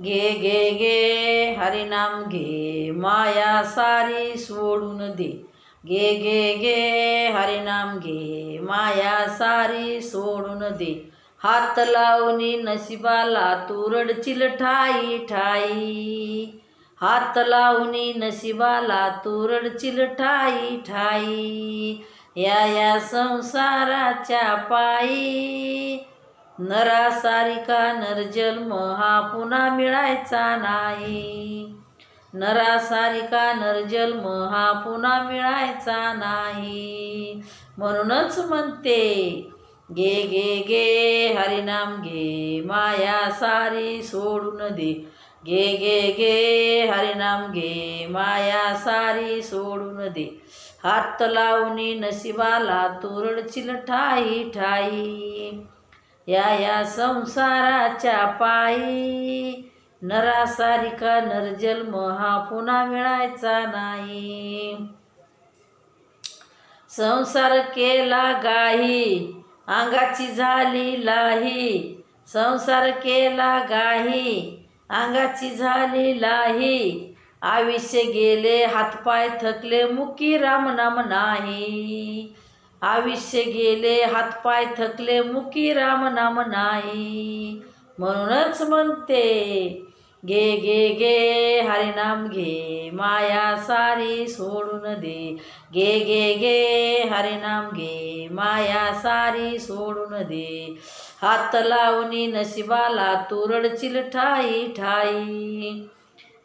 घे घे घे हरिनाम घे माया सारी सोडून दे. घे घे घे हरिनाम घे माया सारी सोडून दे. हात लावणी नशिबाला तुरड चिलठाई ठाई. हात लावणी नशिबाला तुरड चिलठाई ठाई. या या संसाराच्या पायी नरासारिका नरजन्म हा पुन्हा मिळायचा नाही. नरासारिका नरजन्म हा पुन्हा मिळायचा नाही. म्हणूनच म्हणते गे गे गे हरिनाम घे माया सारी सोडून दे. गे गे गे हरिनाम घे माया सारी सोडून दे. हात लावणी नशिबाला तुरडचिल ठाई ठाई या या संसाराच्या पायी. नरासारिका नरजन्म हा पुन्हा मिळायचा नाही. संसार केला गाही अंगाची झाली लाही. संसार केला गाही अंगाची झाली लाही. आयुष्य गेले हातपाय थकले मुकी रामनाम नाही. आयुष्य गेले हातपाय थकले मुकी राम नाम नाही. म्हणूनच म्हणते गे गे गे हरिनाम घे माया सारी सोडून दे. गे गे गे हरिनाम घे माया सारी सोडून दे. हात लावणी नशिबाला तुरडचिल ठाई ठाई.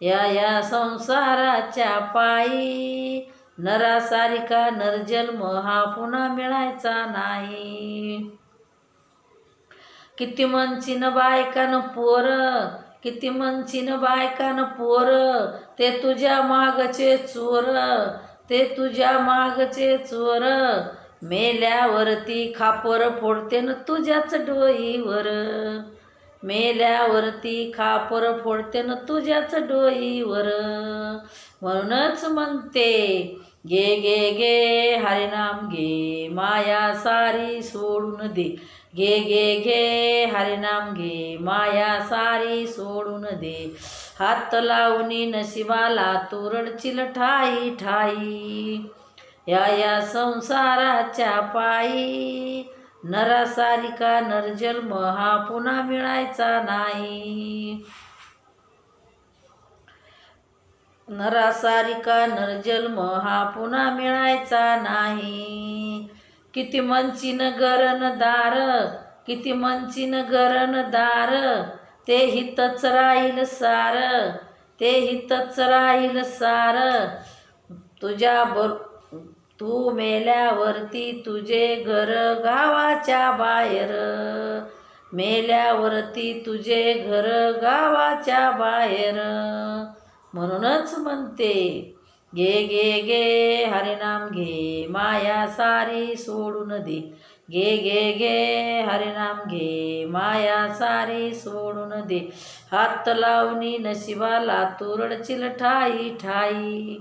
या या संसाराच्या पायी नरासारिका नरजन्म हा पुन्हा मिळायचा नाही. किती मनचिन बायकान पोर किती मनचिन बायकान पोर ते तुझ्या मागचे चोर ते तुझ्या मागचे चोर. मेल्यावरती खापर फोडते न तुझ्याच डोईवर. मेल्यावरती खापर फोडते न तुझ्याच डोईवर. म्हणूनच म्हणते गे गे गे हरिनाम घे माया सारी सोडून दे. गे गे गे हरिनाम घे माया सारी सोडून दे. हात लावणी नशिबाला तुरडचिल ठाई ठाई. या या संसाराच्या पायी नरासारिका नरजन्म हा पुन्हा मिळायचा नाही. नरासारिका नरजन्म हा पुन्हा मिळायचा नाही. किती मंचिन गरण दार किती मंचिन गरण दार ते हितच राहील सार ते हितच राहील सार. तुझ्या बर तू मेल्यावरती तुझे घर गावाच्या बाहेर. मेल्यावरती तुझे घर गावाच्या बाहेर. म्हणूनच म्हणते गे गे गे हरिनाम घे माया सारी सोडून दे. गे गे गे हरिनाम घे माया सारी सोडून दे. हात लावणी नशिबाला तुरडचिल ठाई ठाई.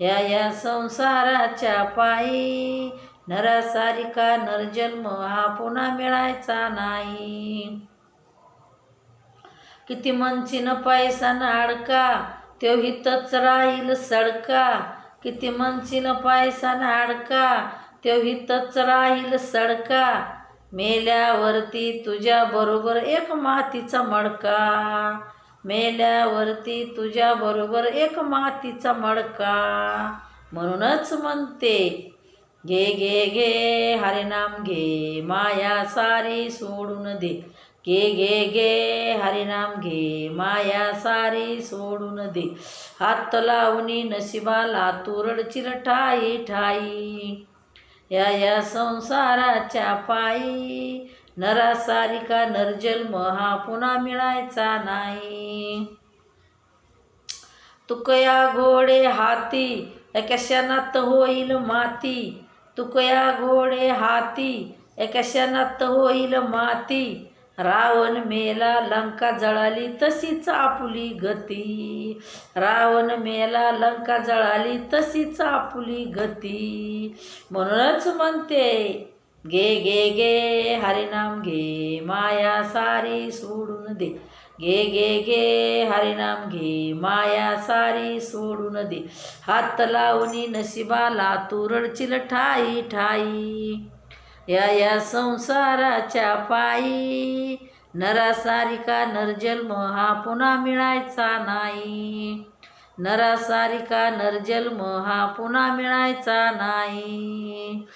या या संसाराच्या पायी नरासारिका नरजन्म हा पुन्हा मिळायचा नाही. किती मनचिन पैसा नाडका अडका हितच राहील सडका. किती मनचिन पैसा नाडका तेवही हितच राहील सडका. मेल्यावरती तुझ्या बरोबर एक मातीचा मडका. मेल्यावरती तुझ्या बरोबर एक मातीचा मडका. म्हणूनच म्हणते घे घे घे हरिनाम घे माया सारी सोडून दे. गे गे गे हरिनाम घे माया सारी सोडून दे. हात लावणी नशिबाला तुरडचिल ठाई ठाई. या या संसाराच्या पायी नरासारिका नरजन्म हा पुन्हा मिळायचा नाही. तुकया घोडे हाती एका होईल माती. तुकया घोडे हाती एका होईल माती. रावण मेला लंका जळाली तशीच आपुली गती. रावण मेला लंका जळाली तशीच आपुली गती. म्हणूनच म्हणते गे गे गे हरिनाम घे माया सारी सोडून दे. घे घे घे हरिनाम घे माया सारी सोडून दे. हात लावणी नशिबाला तुरडचिल ठाई ठाई. या या संसाराच्या पायी. नरासारिका नरजन्म हा पुन्हा मिळायचा नाही. नरासारिका नरजन्म हा पुन्हा मिळायचा नाही.